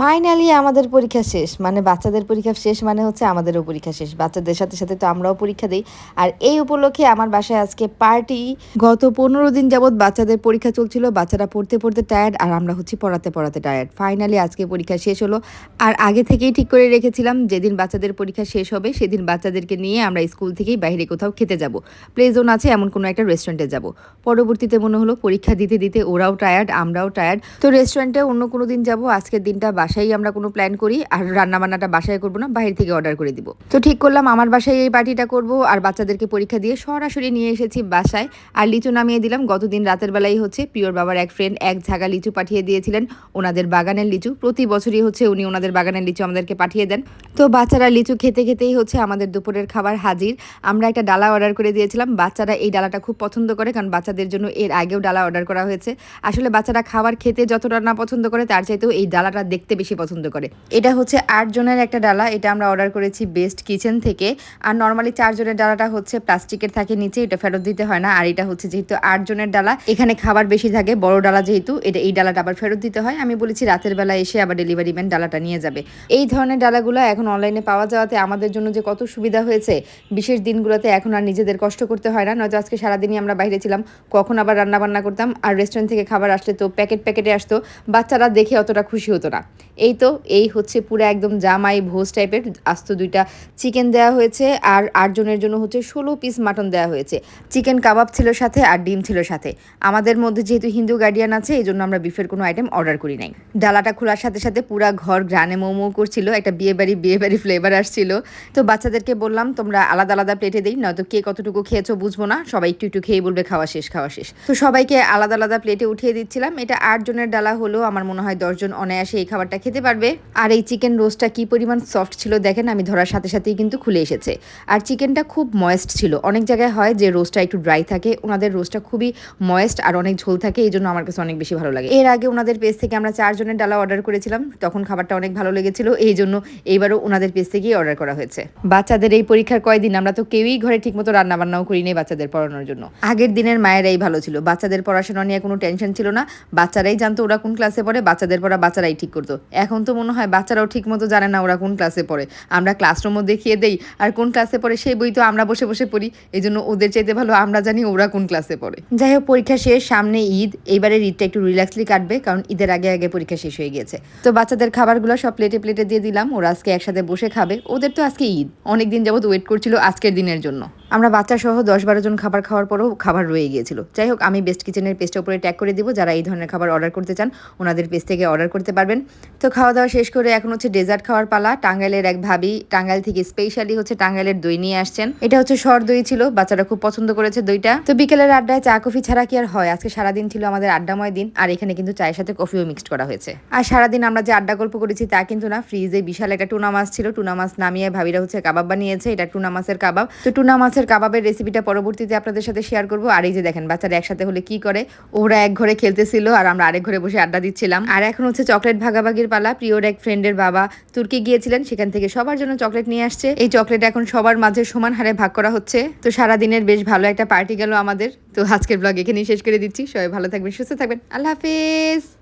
Finally আমাদের পরীক্ষা শেষ। মানে বাচ্চাদের পরীক্ষা শেষ মানে হচ্ছে আমাদেরও পরীক্ষা শেষ। বাচ্চাদের সাথে সাথে তো আমরাও পরীক্ষা দিই। আর এই উপলক্ষে আমার বাসায় আজকে পার্টি গত পনেরো দিন যাবৎ বাচ্চাদের পরীক্ষা চলছিল। বাচ্চারা পড়তে পড়তে টায়ার্ড আর আমরা হচ্ছি পড়াতে পড়াতে টায়ার্ড ফাইনালি আজকে পরীক্ষা শেষ হলো। আর আগে থেকেই ঠিক করে রেখেছিলাম, যেদিন বাচ্চাদের পরীক্ষা শেষ হবে, সেদিন বাচ্চাদেরকে নিয়ে আমরা স্কুল থেকেই বাইরে কোথাও খেতে যাব। প্লে জোন আছে, এমন কোনো একটা রেস্টুরেন্টে যাব। পরবর্তীতে মনে হলো পরীক্ষা দিতে দিতে ওরাও টায়ার্ড আমরাও টায়ার্ড তো রেস্টুরেন্টে অন্য কোনো দিন যাব। আজকের দিনটা বাসায় আমরা কোনো প্ল্যান করি আর রান্না বান্নাটা বাসায় করব না বাইরে থেকে অর্ডার করে দিব। তো ঠিক করলাম, আমার বাসায় এই পার্টিটা করব আর বাচ্চাদেরকে পরীক্ষা দিয়ে সরাসরি নিয়ে এসেছি বাসায়। আর লিচু নামিয়ে দিলাম, গতদিন রাতের বেলায় হচ্ছে প্রিয়র বাবার এক ফ্রেন্ড এক ঝাঁকা লিচু পাঠিয়ে দিয়েছিলেন, ওনাদের বাগানের লিচু। প্রতি বছরই হচ্ছে উনি ওনাদের বাগানের লিচু আমাদেরকে পাঠিয়ে দেন। তো বাচ্চারা লিচু খেতে খেতেই হচ্ছে আমাদের দুপুরের খাবার হাজির। আমরা একটা ডালা অর্ডার করে দিয়েছিলাম, বাচ্চারা এই ডালাটা খুব পছন্দ করে কারণ বাচ্চাদের জন্য এর আগেও ডালা অর্ডার করা হয়েছে। আসলে বাচ্চারা খাবার খেতে যতটা না পছন্দ করে, তার চাইতেও এই ডালাটা দেখতে বেশি পছন্দ করে। এটা হচ্ছে আট জনের একটা ডালা, এটা আমরা অর্ডার করেছি বেস্ট কিচেন থেকে। আর নর্মালি চার জনের ডালাটা হচ্ছে প্লাস্টিকের থাকে নিচে, এটা ফেরত দিতে হয় না। আর এটা হচ্ছে যেহেতু আট জনের ডালা, এখানে খাবার বেশি থাকে, বড় ডালা যেহেতু, এটা এই ডালাটা আবার ফেরত দিতে হয়। আমি বলেছি রাতের বেলা এসে আবার ডেলিভারি ম্যান ডালাটা নিয়ে যাবে। এই ধরনের ডালাগুলো এখন অনলাইনে পাওয়া যাওয়াতে আমাদের জন্য যে কত সুবিধা হয়েছে, বিশেষ দিনগুলোতে এখন আর নিজেদের কষ্ট করতে হয় না। নয়তো আজকে সারাদিনই আমরা বাইরে ছিলাম, কখন আবার রান্না বান্না করতাম, আর রেস্টুরেন্ট থেকে খাবার আসলে তো প্যাকেট প্যাকেটে আসতো, বাচ্চারা দেখে অতটা খুশি হতো না। এই তো, এই হচ্ছে পুরো একদম জামাই ভোজ টাইপের, আস্ত দুইটা চিকেন দেওয়া হয়েছে আর আটজনের জন্য হচ্ছে ষোলো পিস মাটন দেওয়া হয়েছে। চিকেন কাবাব ছিল সাথে আর ডিম ছিল সাথে। আমাদের মধ্যে যেহেতু হিন্দু গার্ডিয়ান আছে, এই জন্য আমরা বিফের কোনো আইটেম অর্ডার করি নাই। ডালাটা খোলার সাথে সাথে পুরা ঘর গ্রানে মোমো করছিল, একটা বিয়ে বাড়ি বিয়ে বাড়ি ফ্লেভার আসছিল। তো বাচ্চাদেরকে বললাম, তোমরা আলাদা আলাদা প্লেটে দিই, নয়তো কে কতটুকু খেয়েছো বুঝব না, সবাই একটু একটু খেয়ে বলবে, খাওয়া শেষ খাওয়া শেষ। তো সবাইকে আলাদা আলাদা প্লেটে উঠিয়ে দিচ্ছিলাম। এটা আটজনের ডালা হলো আমার মনে হয় দশজন অনায়াসে এই খাবারটা খেতে পারবে। আর এই চিকেন রোস্টটা কি পরিমাণ সফট ছিল দেখেন, আমি ধরার সাথে সাথেই কিন্তু খুলে এসেছে। আর চিকেনটা খুব ময়েস্ট ছিল। অনেক জায়গায় হয় যে রোস্টটা একটু ড্রাই থাকে, ওনাদের রোস্টটা খুবই ময়েস্ট আর অনেক ঝোল থাকে এই জন্য আমার কাছে অনেক বেশি ভালো লাগে। এর আগে ওনাদের পেজ থেকে আমরা চারজনের ডালা অর্ডার করেছিলাম, তখন খাবারটা অনেক ভালো লেগেছিল এই জন্য এইবারও ওনাদের পেজ থেকেই অর্ডার করা হয়েছে। বাচ্চাদের এই পরীক্ষার কয়দিন আমরা তো কেউই ঘরে ঠিকমতো রান্না বান্নাও করি নাই বাচ্চাদের পড়ানোর জন্য। আগের দিনের মায়েরাই ভালো ছিল। বাচ্চাদের পড়াশোনা নিয়ে কোনো টেনশন ছিল না। বাচ্চারাই জানতো ওরা কোন ক্লাসে পড়ে, বাচ্চাদের পড়া বাচ্চারাই ঠিক করতো। এখন তো মনে হয় বাচ্চারাও ঠিক মতো জানে না ওরা কোন ক্লাসে পড়ে। আমরা ক্লাসরুমও দেখিয়ে দেই, আর কোন ক্লাসে পড়ে সেই বই তো আমরা বসে বসে পড়ি। এই জন্য ওদের চাইতে ভালো আমরা জানি ওরা কোন ক্লাসে পড়ে। যাই হোক, পরীক্ষা শেষ, সামনে ঈদ। এইবারের ঈদটা একটু রিল্যাক্সলি কাটবে, কারণ ঈদের আগে আগে পরীক্ষা শেষ হয়ে গেছে তো বাচ্চাদের খাবারগুলো সব প্লেটে প্লেটে দিয়ে দিলাম। ওরা আজকে একসাথে বসে খাবে। ওদের তো আজকে ঈদ। অনেক দিন যাবত ওয়েট করছিল আজকের দিনের জন্য। আমরা বাচ্চা সহ দশ বারো জন খাবার খাওয়ার পরেও খাবার রয়ে গিয়েছিল। যাই হোক, আমি বেস্ট কিচেনের পেজটা উপরে ট্যাগ করে দিব। যারা এই ধরনের খাবার অর্ডার করতে চান, ওনাদের পেজ থেকে অর্ডার করতে পারবেন। তো খাওয়া দাওয়া শেষ করে এখন হচ্ছে ডেজার্ট খাওয়ার পালা। টাঙ্গাইলের এক ভাবি, টাঙ্গাইল থেকে স্পেশালি হচ্ছে টাঙ্গাইলের দই নিয়ে আসছেন। এটা হচ্ছে সর দই ছিল, বাচ্চারা খুব পছন্দ করেছে দইটা। তো বিকেলের আড্ডায় চা, কফি ছাড়া কি আর হয়? আজকে সারাদিন ছিল আমাদের আড্ডাময় দিন, আর এখানে কিন্তু চায়ের সাথে কফিও মিক্সড করা হয়েছে। আর সারাদিন আমরা যে আড্ডা গল্প করেছি তা কিন্তু না ফ্রিজে বিশাল একটা টুনা মাছ ছিল। টুনা মাছ নামিয়ে ভাবিরা হচ্ছে কাবাব বানিয়েছে। এটা টুনা মাছের কাবাব। তো টুনা মাছের কাবাবের রেসিপিটা পরবর্তীতে আপনাদের সাথে শেয়ার করব। আর এই যে দেখেন, বাচ্চারা একসাথে হলে কি করে? ওরা এক ঘরে খেলতেছিল আর আমরা আরেক ঘরে বসে আড্ডা দিচ্ছিলাম। আর এখন হচ্ছে চকলেট ভাগাভাগির পালা। প্রিয়র এক ফ্রেন্ডের বাবা তুর্কি গিয়েছিলেন, সেখান থেকে সবার জন্য চকলেট নিয়ে আসছে। এই চকলেট এখন সবার মাঝে সমান হারে ভাগ করা হচ্ছে। তো সারাদিনের বেশ ভালো একটা পার্টি গেল আমাদের। তো আজকের ব্লগ এখানেই শেষ করে দিচ্ছি। সবাই ভালো থাকবেন, সুস্থ থাকবেন। আল্লাহ হাফেজ!